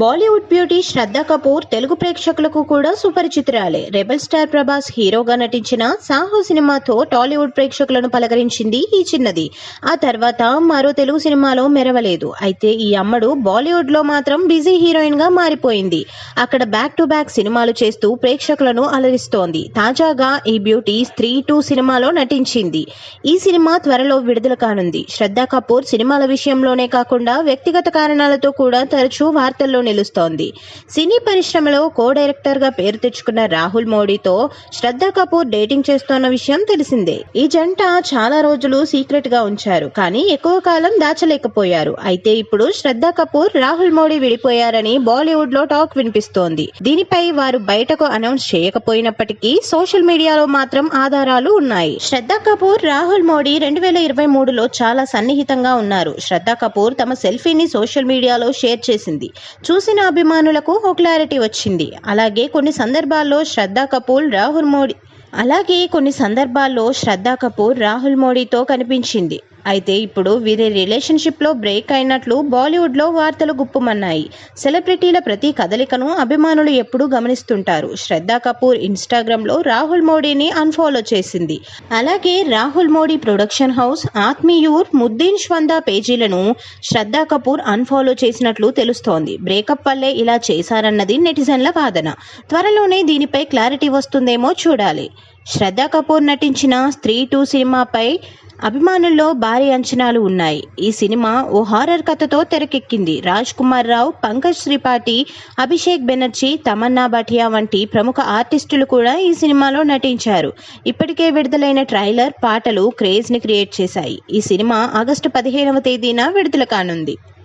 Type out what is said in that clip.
Bollywood beauty Shraddha Kapoor Telugu ప్రేక్షకులకు కూడా సుపరిచితురాలే. Rebel star Prabhas హీరోగా నటించిన సాహో సినిమాతో టాలీవుడ్ ప్రేక్షకులను పలకరించింది ఈ చిన్నది. ఆ తర్వాత మరో తెలుగు సినిమాలో మెరవలేదు. అయితే ఈ అమ్మడు బాలీవుడ్లో మాత్రం బిజీ హీరోయిన్గా మారిపోయింది. అక్కడ బ్యాక్ టు బ్యాక్ సినిమాలు చేస్తూ ప్రేక్షకులను అలరిస్తోంది. తాజాగా ఈ బ్యూటీ స్త్రీ టూ సినిమాలో నటించింది. ఈ సినిమా త్వరలో విడుదల కానుంది. శ్రద్ధ కపూర్ సినిమాల విషయంలోనే కాకుండా వ్యక్తిగత కారణాలతో కూడా తరచూ వార్తల్లో నిలుస్తోంది. సినీ పరిశ్రమలో కో డైరెక్టర్గా పేరు తెచ్చుకున్న రాహుల్ మోడీతో శ్రద్ధ కపూర్ డేటింగ్ చేస్తోన్న విషయం తెలిసిందే. ఈ జంట చాలా రోజులు సీక్రెట్గా ఉంచారు. కానీ ఎక్కువ కాలం దాచలేకపోయారు. అయితే ఇప్పుడు శ్రద్ధ కపూర్ రాహుల్ మోడీ విడిపోయారని బాలీవుడ్లో టాక్ వినిపిస్తోంది. దీనిపై వారు బయటకు అనౌన్స్ చేయకపోయినప్పటికీ సోషల్ మీడియాలో మాత్రం ఆధారాలు ఉన్నాయి. శ్రద్ధ కపూర్ రాహుల్ మోడీ రెండు వేల ఇరవై మూడులో చాలా సన్నిహితంగా ఉన్నారు. శ్రద్ధ కపూర్ తమ సెల్ఫీని సోషల్ మీడియాలో షేర్ చేసింది. చూసిన అభిమానులకు ఓ క్లారిటీ వచ్చింది. అలాగే కొన్ని సందర్భాల్లో శ్రద్ధా కపూర్ రాహుల్ మోడీ అలాగే కొన్ని సందర్భాల్లో శ్రద్ధా కపూర్ రాహుల్ మోడీతో కనిపించింది. అయితే ఇప్పుడు వీరి రిలేషన్షిప్లో బ్రేక్ అయినట్లు బాలీవుడ్లో వార్తలు గుప్పుమన్నాయి. సెలబ్రిటీల ప్రతి కదలికను అభిమానులు ఎప్పుడూ గమనిస్తుంటారు. శ్రద్ధ కపూర్ ఇన్స్టాగ్రామ్లో రాహుల్ మోడీని అన్ఫాలో చేసింది. అలాగే రాహుల్ మోడీ ప్రొడక్షన్ హౌస్ ఆత్మీయూర్ ముద్దీన్ శ్వందా పేజీలను శ్రద్ధ కపూర్ అన్ఫాలో చేసినట్లు తెలుస్తోంది. బ్రేకప్ వల్లే ఇలా చేశారన్నది నెటిజన్ల వాదన. త్వరలోనే దీనిపై క్లారిటీ వస్తుందేమో చూడాలి. శ్రద్ధ కపూర్ నటించిన స్త్రీ టూ సినిమాపై అభిమానుల్లో భారీ అంచనాలు ఉన్నాయి. ఈ సినిమా ఓ హారర్ కథతో తెరకెక్కింది. రాజ్ కుమార్ రావు పంకజ్ త్రిపాఠి అభిషేక్ బెనర్జీ తమన్నా భటియా వంటి ప్రముఖ ఆర్టిస్టులు కూడా ఈ సినిమాలో నటించారు. ఇప్పటికే విడుదలైన ట్రైలర్ పాటలు క్రేజ్ని క్రియేట్ చేశాయి. ఈ సినిమా ఆగస్టు పదిహేనవ తేదీన విడుదల కానుంది.